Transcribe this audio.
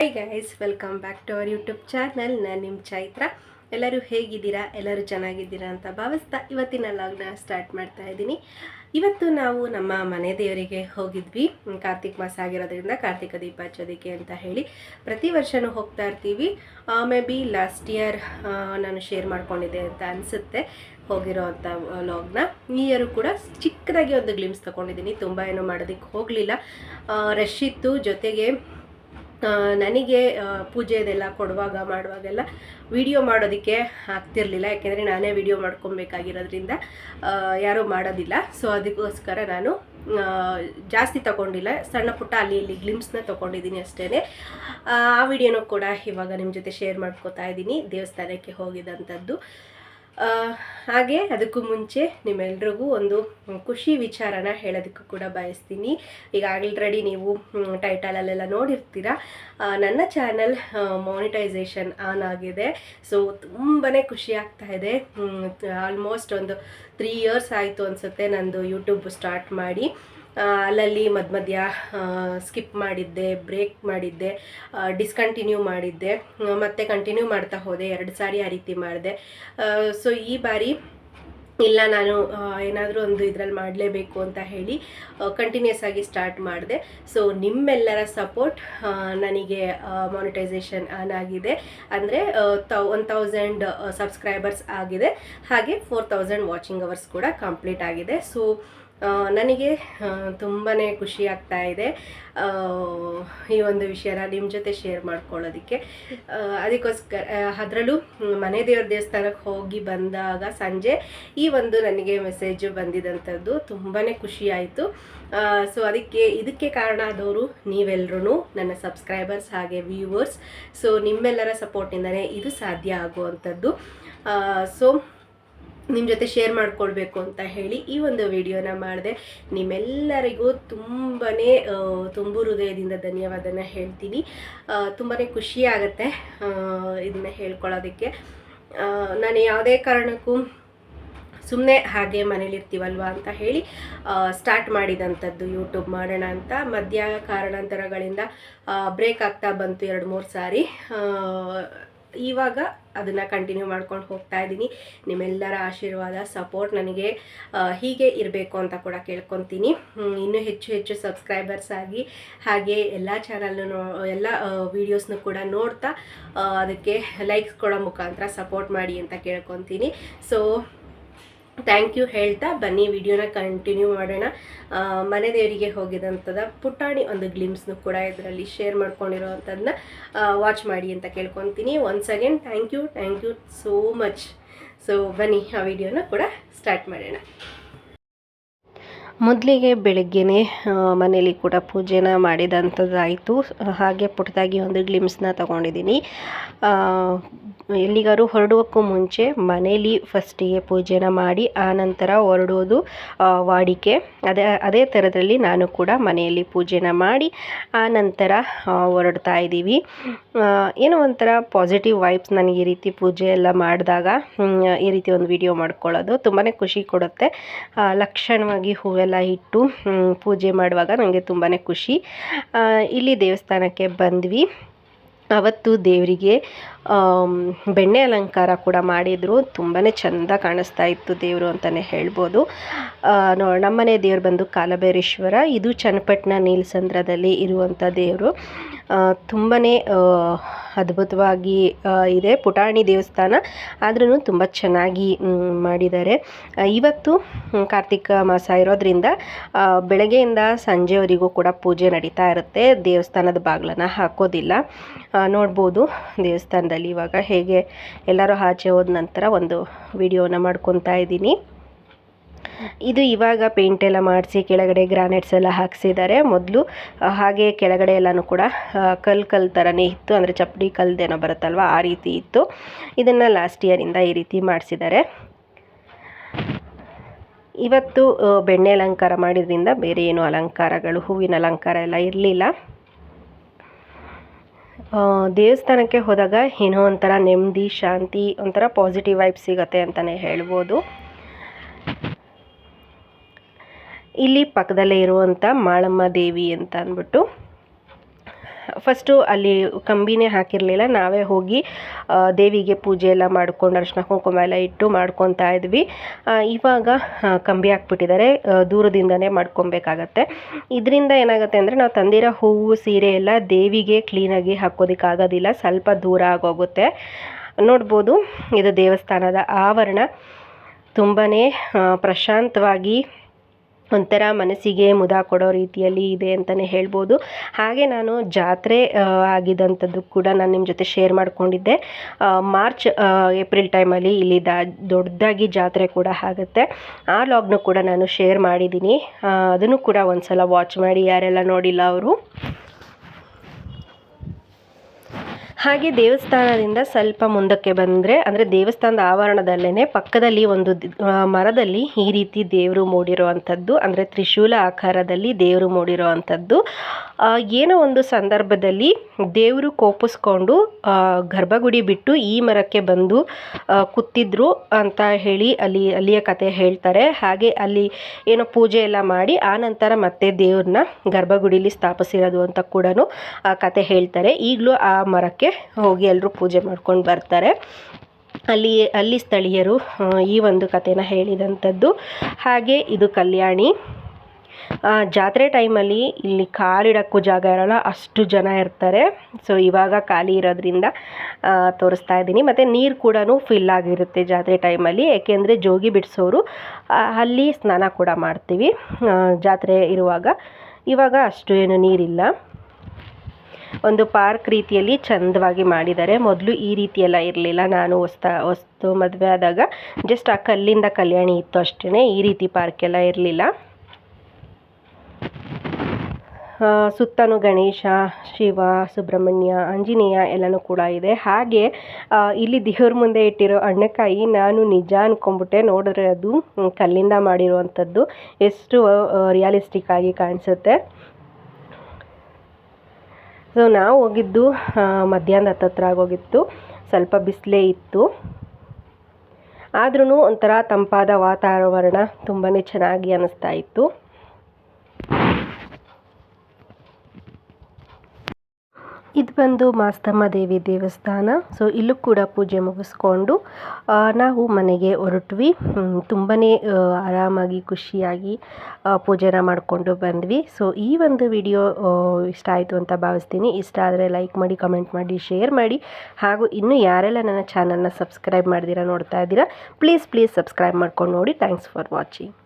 Hi guys welcome back to our YouTube channel ನಾನು ನಿಮ್ಮ ಚೈತ್ರ ಎಲ್ಲರೂ ಹೇಗಿದ್ದೀರಾ? ಎಲ್ಲರೂ ಚೆನ್ನಾಗಿದ್ದೀರಾ ಅಂತ ಭಾವಿಸ್ತಾ ಇವತ್ತಿನ ಲಾಗ್ನ ಸ್ಟಾರ್ಟ್ ಮಾಡ್ತಾ ಇದ್ದೀನಿ. ಇವತ್ತು ನಾವು ನಮ್ಮ ಮನೆ ದೇವರಿಗೆ ಹೋಗಿದ್ವಿ, ಕಾರ್ತಿಕ್ ಮಾಸ ಆಗಿರೋದ್ರಿಂದ ಕಾರ್ತಿಕ ದೀಪ ಹಚ್ಚೋದಕ್ಕೆ ಅಂತ ಹೇಳಿ. ಪ್ರತಿ ವರ್ಷವೂ ಹೋಗ್ತಾ ಇರ್ತೀವಿ. ಮೇ ಬಿ ಲಾಸ್ಟ್ ಇಯರ್ ನಾನು ಶೇರ್ ಮಾಡ್ಕೊಂಡಿದ್ದೆ ಅಂತ ಅನಿಸುತ್ತೆ ಹೋಗಿರೋ ಅಂಥ ಲಾಗ್ನ ಈ ಇಯರು ಕೂಡ ಚಿಕ್ಕದಾಗಿ ಒಂದು ಗ್ಲಿಮ್ಸ್ ತೊಗೊಂಡಿದ್ದೀನಿ. ತುಂಬ ಏನೂ ಮಾಡೋದಕ್ಕೆ ಹೋಗಲಿಲ್ಲ. ರಶ್ ಇತ್ತು. ಜೊತೆಗೆ ನನಗೆ ಪೂಜೆದೆಲ್ಲ ಕೊಡುವಾಗ, ಮಾಡುವಾಗೆಲ್ಲ ವಿಡಿಯೋ ಮಾಡೋದಕ್ಕೆ ಆಗ್ತಿರ್ಲಿಲ್ಲ. ಯಾಕೆಂದರೆ ನಾನೇ ವಿಡಿಯೋ ಮಾಡ್ಕೊಬೇಕಾಗಿರೋದ್ರಿಂದ ಯಾರೂ ಮಾಡೋದಿಲ್ಲ. ಸೊ ಅದಕ್ಕೋಸ್ಕರ ನಾನು ಜಾಸ್ತಿ ತಗೊಂಡಿಲ್ಲ. ಸಣ್ಣ ಪುಟ್ಟ ಅಲ್ಲಿ ಇಲ್ಲಿ ಗ್ಲಿಮ್ಸ್ನ ತೊಗೊಂಡಿದ್ದೀನಿ ಅಷ್ಟೇ ಆ ವಿಡಿಯೋನೂ ಕೂಡ ಇವಾಗ ನಿಮ್ಮ ಜೊತೆ ಶೇರ್ ಮಾಡ್ಕೋತಾ ಇದ್ದೀನಿ. ದೇವಸ್ಥಾನಕ್ಕೆ ಹೋಗಿದಂಥದ್ದು ಹಾಗೆ ಅದಕ್ಕೂ ಮುಂಚೆ ನಿಮ್ಮೆಲ್ರಿಗೂ ಒಂದು ಖುಷಿ ವಿಚಾರನ ಹೇಳೋದಕ್ಕೂ ಕೂಡ ಬಯಸ್ತೀನಿ. ಈಗ ಆಲ್ರೆಡಿ ನೀವು ಟೈಟಲಲ್ಲೆಲ್ಲ ನೋಡಿರ್ತೀರ. ನನ್ನ ಚಾನಲ್ ಮಾನಿಟೈಸೇಷನ್ ಆನ್ ಆಗಿದೆ. ಸೊ ತುಂಬಾ ಖುಷಿ ಆಗ್ತಾ ಇದೆ. ಆಲ್ಮೋಸ್ಟ್ ಒಂದು ತ್ರೀ ಇಯರ್ಸ್ ಆಯಿತು ಅನಿಸುತ್ತೆ ನಂದು ಯೂಟ್ಯೂಬ್ ಸ್ಟಾರ್ಟ್ ಮಾಡಿ. ಅಲ್ಲಲ್ಲಿ ಮಧ್ಯ ಮಧ್ಯ ಸ್ಕಿಪ್ ಮಾಡಿದ್ದೆ ಬ್ರೇಕ್ ಮಾಡಿದ್ದೆ ಡಿಸ್ಕಂಟಿನ್ಯೂ ಮಾಡಿದ್ದೆ. ಮತ್ತೆ ಕಂಟಿನ್ಯೂ ಮಾಡ್ತಾ ಹೋದೆ, ಎರಡು ಸಾರಿ ಆ ರೀತಿ ಮಾಡಿದೆ. ಸೊ ಈ ಬಾರಿ ಇಲ್ಲ, ನಾನು ಏನಾದರೂ ಒಂದು ಇದರಲ್ಲಿ ಮಾಡಲೇಬೇಕು ಅಂತ ಹೇಳಿ ಕಂಟಿನ್ಯೂಸ್ ಆಗಿ ಸ್ಟಾರ್ಟ್ ಮಾಡಿದೆ. ಸೊ ನಿಮ್ಮೆಲ್ಲರ ಸಪೋರ್ಟ್ ನನಗೆ ಮಾನಿಟೈಸೇಷನ್ ಆನ್ ಆಗಿದೆ. ಅಂದರೆ ತೌ ಒನ್ ತೌಸಂಡ್ ಸಬ್ಸ್ಕ್ರೈಬರ್ಸ್ ಆಗಿದೆ. ಹಾಗೆ ಫೋರ್ ತೌಸಂಡ್ ವಾಚಿಂಗ್ ಅವರ್ಸ್ ಕೂಡ ಕಂಪ್ಲೀಟ್ ಆಗಿದೆ. ಸೊ ನನಗೆ ತುಂಬಾ ಖುಷಿ ಆಗ್ತಾ ಇದೆ ಈ ಒಂದು ವಿಷಯನ ನಿಮ್ಮ ಜೊತೆ ಶೇರ್ ಮಾಡ್ಕೊಳ್ಳೋದಕ್ಕೆ. ಅದಕ್ಕೋಸ್ಕರ ಅದರಲ್ಲೂ ಮನೆ ದೇವ್ರ ದೇವಸ್ಥಾನಕ್ಕೆ ಹೋಗಿ ಬಂದಾಗ ಸಂಜೆ ಈ ಒಂದು ನನಗೆ ಮೆಸೇಜು ಬಂದಿದಂಥದ್ದು ತುಂಬಾ ಖುಷಿ ಆಯಿತು. ಸೊ ಅದಕ್ಕೆ, ಇದಕ್ಕೆ ಕಾರಣ ಆದವರು ನೀವೆಲ್ಲರೂ ನನ್ನ ಸಬ್ಸ್ಕ್ರೈಬರ್ಸ್ ಹಾಗೆ ವ್ಯೂವರ್ಸ್ ಸೊ ನಿಮ್ಮೆಲ್ಲರ ಸಪೋರ್ಟಿಂದನೇ ಇದು ಸಾಧ್ಯ ಆಗುವಂಥದ್ದು. ಸೊ ನಿಮ್ಮ ಜೊತೆ ಶೇರ್ ಮಾಡ್ಕೊಳ್ಬೇಕು ಅಂತ ಹೇಳಿ ಈ ಒಂದು ವಿಡಿಯೋನ ಮಾಡಿದೆ. ನಿಮ್ಮೆಲ್ಲರಿಗೂ ತುಂಬಾ ತುಂಬು ಹೃದಯದಿಂದ ಧನ್ಯವಾದನ ಹೇಳ್ತೀನಿ. ತುಂಬಾ ಆಗುತ್ತೆ ಇದನ್ನ ಹೇಳ್ಕೊಳ್ಳೋದಕ್ಕೆ ನಾನು ಯಾವುದೇ ಕಾರಣಕ್ಕೂ ಸುಮ್ಮನೆ ಹಾಗೆ ಮನೇಲಿರ್ತೀವಲ್ವ ಅಂತ ಹೇಳಿ ಸ್ಟಾರ್ಟ್ ಮಾಡಿದಂಥದ್ದು ಯೂಟ್ಯೂಬ್ ಮಾಡೋಣ ಅಂತ. ಮಧ್ಯ ಕಾರಣಾಂತರಗಳಿಂದ ಬ್ರೇಕ್ ಆಗ್ತಾ ಬಂತು ಎರಡು ಮೂರು ಸಾರಿ. ಇವಾಗ ಅದನ್ನು ಕಂಟಿನ್ಯೂ ಮಾಡ್ಕೊಂಡು ಹೋಗ್ತಾ ಇದ್ದೀನಿ. ನಿಮ್ಮೆಲ್ಲರ ಆಶೀರ್ವಾದ ಸಪೋರ್ಟ್ ನನಗೆ ಹೀಗೆ ಇರಬೇಕು ಅಂತ ಕೂಡ ಕೇಳ್ಕೊತೀನಿ. ಇನ್ನೂ ಹೆಚ್ಚು ಹೆಚ್ಚು ಸಬ್ಸ್ಕ್ರೈಬರ್ಸ್ ಆಗಿ ಹಾಗೆ ಎಲ್ಲ ಚಾನಲ್ನು ಎಲ್ಲ ವೀಡಿಯೋಸ್ನು ಕೂಡ ನೋಡ್ತಾ ಅದಕ್ಕೆ ಲೈಕ್ಸ್ ಕೊಡೋ ಮುಖಾಂತರ ಸಪೋರ್ಟ್ ಮಾಡಿ ಅಂತ ಕೇಳ್ಕೊತೀನಿ. ಸೊ ಥ್ಯಾಂಕ್ ಯು ಹೇಳ್ತಾ ಬನ್ನಿ, ವಿಡಿಯೋನ ಕಂಟಿನ್ಯೂ ಮಾಡೋಣ. ಮನೆ ದೇವರಿಗೆ ಹೋಗಿದಂಥದ್ದು ಪುಟಾಣಿ ಒಂದು ಗ್ಲಿಮ್ಸ್ನು ಕೂಡ ಇದರಲ್ಲಿ ಶೇರ್ ಮಾಡ್ಕೊಂಡಿರೋವಂಥದ್ದನ್ನ ವಾಚ್ ಮಾಡಿ ಅಂತ ಕೇಳ್ಕೊತೀನಿ. Once again thank you thank you so much so ಬನ್ನಿ, ಆ ವಿಡಿಯೋನ ಕೂಡ ಸ್ಟಾರ್ಟ್ ಮಾಡೋಣ. ಮೊದಲಿಗೆ ಬೆಳಗ್ಗೆನೇ ಮನೇಲಿ ಕೂಡ ಪೂಜೆನ ಮಾಡಿದಂಥದ್ದಾಯಿತು ಹಾಗೆ ಪುಟ್ಟದಾಗಿ ಒಂದು ಗ್ಲಿಮ್ಸ್ನ ತಗೊಂಡಿದ್ದೀನಿ. ಎಲ್ಲಿಗಾರು ಹೊರಡುವಕ್ಕೂ ಮುಂಚೆ ಮನೇಲಿ ಫಸ್ಟಿಗೆ ಪೂಜೆನ ಮಾಡಿ ಆನಂತರ ಹೊರಡೋದು ವಾಡಿಕೆ. ಅದೇ ಅದೇ ಥರದಲ್ಲಿ ನಾನು ಕೂಡ ಮನೆಯಲ್ಲಿ ಪೂಜೆನ ಮಾಡಿ ಆನಂತರ ಹೊರಡ್ತಾ ಇದ್ದೀವಿ. ಏನೋ ಒಂಥರ ಪಾಸಿಟಿವ್ ವೈಬ್ಸ್ ನನಗೆ ಈ ರೀತಿ ಪೂಜೆ ಎಲ್ಲ ಮಾಡಿದಾಗ ಈ ರೀತಿ ಒಂದು ವಿಡಿಯೋ ಮಾಡ್ಕೊಳ್ಳೋದು ತುಂಬಾ ಖುಷಿ ಕೊಡುತ್ತೆ. ಲಕ್ಷಣವಾಗಿ ಹೂವೆಲ್ಲ ಇಟ್ಟು ಪೂಜೆ ಮಾಡುವಾಗ ನನಗೆ ತುಂಬಾ ಖುಷಿ. ಇಲ್ಲಿ ದೇವಸ್ಥಾನಕ್ಕೆ ಬಂದ್ವಿ. ಅವತ್ತು ದೇವರಿಗೆ ಬೆಣ್ಣೆ ಅಲಂಕಾರ ಕೂಡ ಮಾಡಿದರು. ತುಂಬಾ ಚಂದ ಕಾಣಿಸ್ತಾ ಇತ್ತು ದೇವರು ಅಂತಲೇ ಹೇಳ್ಬೋದು. ನೋ ನಮ್ಮನೆ ದೇವ್ರು ಬಂದು ಕಾಲಭೈರೇಶ್ವರ, ಇದು ಚನ್ನಪಟ್ಟಣ ನೀಲಸಂದ್ರದಲ್ಲಿ ಇರುವಂಥ ದೇವರು. ತುಂಬಾ ಅದ್ಭುತವಾಗಿ ಇದೆ. ಪುಟಾಣಿ ದೇವಸ್ಥಾನ ಆದ್ರೂ ತುಂಬ ಚೆನ್ನಾಗಿ ಮಾಡಿದ್ದಾರೆ. ಇವತ್ತು ಕಾರ್ತಿಕ ಮಾಸ ಇರೋದ್ರಿಂದ ಬೆಳಗ್ಗೆಯಿಂದ ಸಂಜೆವರೆಗೂ ಕೂಡ ಪೂಜೆ ನಡೀತಾ ಇರುತ್ತೆ. ದೇವಸ್ಥಾನದ ಬಾಗಿಲನ್ನ ಹಾಕೋದಿಲ್ಲ. ನೋಡ್ಬೋದು ದೇವಸ್ಥಾನದಲ್ಲಿ. ಇವಾಗ ಹೇಗೆ ಎಲ್ಲರೂ ಆಚೆ ಹೋದ ನಂತರ ಒಂದು ವಿಡಿಯೋನ ಮಾಡ್ಕೊತಾ ಇದ್ದೀನಿ. ಇದು ಇವಾಗ ಪೇಂಟ್ ಎಲ್ಲ ಮಾಡಿಸಿ ಕೆಳಗಡೆ ಗ್ರಾನೈಟ್ಸ್ ಎಲ್ಲ ಹಾಕ್ಸಿದ್ದಾರೆ. ಮೊದಲು ಹಾಗೆ ಕೆಳಗಡೆ ಎಲ್ಲನೂ ಕೂಡ ಕಲ್ ಕಲ್ ಥರನೇ ಇತ್ತು. ಅಂದರೆ ಚಪ್ಪಡಿ ಕಲ್ದೇನೋ ಬರುತ್ತಲ್ವ, ಆ ರೀತಿ ಇತ್ತು. ಇದನ್ನು ಲಾಸ್ಟ್ ಇಯರಿಂದ ಈ ರೀತಿ ಮಾಡಿಸಿದ್ದಾರೆ. ಇವತ್ತು ಬೆಣ್ಣೆ ಅಲಂಕಾರ ಮಾಡಿದ್ರಿಂದ ಬೇರೆ ಏನು ಅಲಂಕಾರಗಳು, ಹೂವಿನ ಅಲಂಕಾರ ಎಲ್ಲ ಇರಲಿಲ್ಲ. ದೇವಸ್ಥಾನಕ್ಕೆ ಹೋದಾಗ ಏನೋ ಒಂಥರ ನೆಮ್ಮದಿ, ಶಾಂತಿ, ಒಂಥರ ಪಾಸಿಟಿವ್ ವೈಬ್ ಸಿಗುತ್ತೆ ಅಂತಲೇ ಹೇಳ್ಬೋದು. ಇಲ್ಲಿ ಪಕ್ಕದಲ್ಲೇ ಇರುವಂಥ ಮಾಳಮ್ಮ ದೇವಿ ಅಂತ ಅಂದ್ಬಿಟ್ಟು ಫಸ್ಟು ಅಲ್ಲಿ ಕಂಬಿನೇ ಹಾಕಿರಲಿಲ್ಲ, ನಾವೇ ಹೋಗಿ ದೇವಿಗೆ ಪೂಜೆ ಎಲ್ಲ ಮಾಡ್ಕೊಂಡು ಅರಿಶಿನ ಕುಂಕುಮ ಎಲ್ಲ ಇಟ್ಟು ಮಾಡ್ಕೊತಾ ಇದ್ವಿ. ಇವಾಗ ಕಂಬಿ ಹಾಕ್ಬಿಟ್ಟಿದ್ದಾರೆ ದೂರದಿಂದನೇ ಮಾಡ್ಕೊಬೇಕಾಗತ್ತೆ. ಇದರಿಂದ ಏನಾಗುತ್ತೆ ಅಂದರೆ ನಾವು ತಂದಿರೋ ಹೂವು, ಸೀರೆ ಎಲ್ಲ ದೇವಿಗೆ ಕ್ಲೀನಾಗಿ ಹಾಕೋದಕ್ಕಾಗೋದಿಲ್ಲ ಸ್ವಲ್ಪ ದೂರ ಆಗೋಗುತ್ತೆ. ನೋಡ್ಬೋದು, ಇದು ದೇವಸ್ಥಾನದ ಆವರಣ. ತುಂಬಾ ಪ್ರಶಾಂತವಾಗಿ ಒಂಥರ ಮನಸ್ಸಿಗೆ ಮುದ ಕೊಡೋ ರೀತಿಯಲ್ಲಿ ಇದೆ ಅಂತಲೇ ಹೇಳ್ಬೋದು. ಹಾಗೆ ನಾನು ಜಾತ್ರೆ ಆಗಿದಂಥದ್ದು ಕೂಡ ನಾನು ನಿಮ್ಮ ಜೊತೆ ಶೇರ್ ಮಾಡಿಕೊಂಡಿದ್ದೆ. ಮಾರ್ಚ್ ಏಪ್ರಿಲ್ ಟೈಮಲ್ಲಿ ಇಲ್ಲಿ ದೊಡ್ಡದಾಗಿ ಜಾತ್ರೆ ಕೂಡ ಆಗುತ್ತೆ. ಆ ಲಾಗ್ನು ಕೂಡ ನಾನು ಶೇರ್ ಮಾಡಿದ್ದೀನಿ. ಅದನ್ನು ಕೂಡ ಒಂದ್ಸಲ ವಾಚ್ ಮಾಡಿ ಯಾರೆಲ್ಲ ನೋಡಿಲ್ಲ ಅವರು. ಹಾಗೆ ದೇವಸ್ಥಾನದಿಂದ ಸ್ವಲ್ಪ ಮುಂದಕ್ಕೆ ಬಂದರೆ, ಅಂದರೆ ದೇವಸ್ಥಾನದ ಆವರಣದಲ್ಲೇ ಪಕ್ಕದಲ್ಲಿ ಒಂದು ಮರದಲ್ಲಿ ಈ ರೀತಿ ದೇವರು ಮೂಡಿರುವಂಥದ್ದು, ಅಂದರೆ ತ್ರಿಶೂಲ ಆಕಾರದಲ್ಲಿ ದೇವರು ಮೂಡಿರುವಂಥದ್ದು. ಏನೋ ಒಂದು ಸಂದರ್ಭದಲ್ಲಿ ದೇವರು ಕೋಪಿಸ್ಕೊಂಡು ಗರ್ಭಗುಡಿ ಬಿಟ್ಟು ಈ ಮರಕ್ಕೆ ಬಂದು ಕುತ್ತಿದ್ರು ಅಂತ ಹೇಳಿ ಅಲ್ಲಿ, ಅಲ್ಲಿಯ ಕತೆ ಹೇಳ್ತಾರೆ. ಹಾಗೆ ಅಲ್ಲಿ ಏನೋ ಪೂಜೆ ಎಲ್ಲ ಮಾಡಿ, ಆ ನಂತರ ಮತ್ತೆ ದೇವ್ರನ್ನ ಗರ್ಭಗುಡಿಲಿ ಸ್ಥಾಪಿಸಿರೋದು ಅಂತ ಕೂಡ ಆ ಕತೆ ಹೇಳ್ತಾರೆ. ಈಗಲೂ ಆ ಮರಕ್ಕೆ ಹೋಗಿ ಎಲ್ಲರೂ ಪೂಜೆ ಮಾಡ್ಕೊಂಡು ಬರ್ತಾರೆ. ಅಲ್ಲಿ ಅಲ್ಲಿ ಸ್ಥಳೀಯರು ಈ ಒಂದು ಕಥೆನ ಹೇಳಿದಂಥದ್ದು. ಹಾಗೆ ಇದು ಕಲ್ಯಾಣಿ. ಜಾತ್ರೆ ಟೈಮಲ್ಲಿ ಇಲ್ಲಿ ಕಾಲಿಡಕ್ಕೂ ಜಾಗ ಇರೋಲ್ಲ, ಅಷ್ಟು ಜನ ಇರ್ತಾರೆ. ಸೊ ಇವಾಗ ಖಾಲಿ ಇರೋದ್ರಿಂದ ತೋರಿಸ್ತಾ ಇದ್ದೀನಿ. ಮತ್ತು ನೀರು ಕೂಡ ಫಿಲ್ ಆಗಿರುತ್ತೆ ಜಾತ್ರೆ ಟೈಮಲ್ಲಿ. ಏಕೆಂದರೆ ಜೋಗಿ ಬಿಡಿಸೋರು ಅಲ್ಲಿ ಸ್ನಾನ ಕೂಡ ಮಾಡ್ತೀವಿ. ಜಾತ್ರೆ ಇರುವಾಗ. ಇವಾಗ ಅಷ್ಟು ಏನು ನೀರಿಲ್ಲ. ಒಂದು ಪಾರ್ಕ್ ರೀತಿಯಲ್ಲಿ ಚಂದವಾಗಿ ಮಾಡಿದ್ದಾರೆ. ಮೊದಲು ಈ ರೀತಿ ಎಲ್ಲ ಇರಲಿಲ್ಲ. ನಾನು ಹೊಸ್ತ, ಹೊಸ್ತು ಮದುವೆ ಆದಾಗ ಜಸ್ಟ್ ಆ ಕಲ್ಲಿಂದ ಕಲ್ಯಾಣಿ ಇತ್ತು ಅಷ್ಟೇ ಈ ರೀತಿ ಪಾರ್ಕ್ ಎಲ್ಲ ಇರಲಿಲ್ಲ. ಸುತ್ತಲೂ ಗಣೇಶ, ಶಿವ, ಸುಬ್ರಹ್ಮಣ್ಯ, ಆಂಜನೇಯ ಎಲ್ಲನೂ ಕೂಡ ಇದೆ. ಹಾಗೆ ಇಲ್ಲಿ ದೇವ್ರ ಮುಂದೆ ಇಟ್ಟಿರೋ ಅಣ್ಣಕಾಯಿ ನಾನು ನಿಜ ಅನ್ಕೊಂಬಿಟ್ಟೆ. ನೋಡಿದ್ರೆ ಅದು ಕಲ್ಲಿಂದ ಮಾಡಿರುವಂಥದ್ದು. ಎಷ್ಟು ರಿಯಾಲಿಸ್ಟಿಕ್ ಆಗಿ ಕಾಣಿಸುತ್ತೆ. ಸೊ ನಾವು ಹೋಗಿದ್ದು ಮಧ್ಯಾಹ್ನ ಹತ್ತತ್ರ ಆಗೋಗಿತ್ತು. ಸ್ವಲ್ಪ ಬಿಸಿಲೇ ಇತ್ತು. ಆದ್ರೂ ಒಂಥರ ತಂಪಾದ ವಾತಾವರಣ ತುಂಬಾ ಚೆನ್ನಾಗಿ ಅನ್ನಿಸ್ತಾ ಇತ್ತು. ಇದು ಬಂದು ಮಾಸ್ತಮ್ಮ ದೇವಿ ದೇವಸ್ಥಾನ. ಸೊ ಇಲ್ಲೂ ಕೂಡ ಪೂಜೆ ಮುಗಿಸ್ಕೊಂಡು ನಾವು ಮನೆಗೆ ಹೊರಟ್ವಿ. ತುಂಬಾ ಆರಾಮಾಗಿ, ಖುಷಿಯಾಗಿ ಪೂಜೆನ ಮಾಡಿಕೊಂಡು ಬಂದ್ವಿ. ಸೊ ಈ ಒಂದು ವಿಡಿಯೋ ಇಷ್ಟ ಆಯಿತು ಅಂತ ಭಾವಿಸ್ತೀನಿ. ಇಷ್ಟ ಆದರೆ ಲೈಕ್ ಮಾಡಿ, ಕಮೆಂಟ್ ಮಾಡಿ, ಶೇರ್ ಮಾಡಿ. ಹಾಗೂ ಇನ್ನೂ ಯಾರೆಲ್ಲ ನನ್ನ ಚಾನಲ್ನ ಸಬ್ಸ್ಕ್ರೈಬ್ ಮಾಡ್ದಿರಾ ನೋಡ್ತಾ ಇದ್ದೀರಾ ಪ್ಲೀಸ್ ಪ್ಲೀಸ್ ಸಬ್ಸ್ಕ್ರೈಬ್ ಮಾಡ್ಕೊಂಡು ನೋಡಿ. Thanks for watching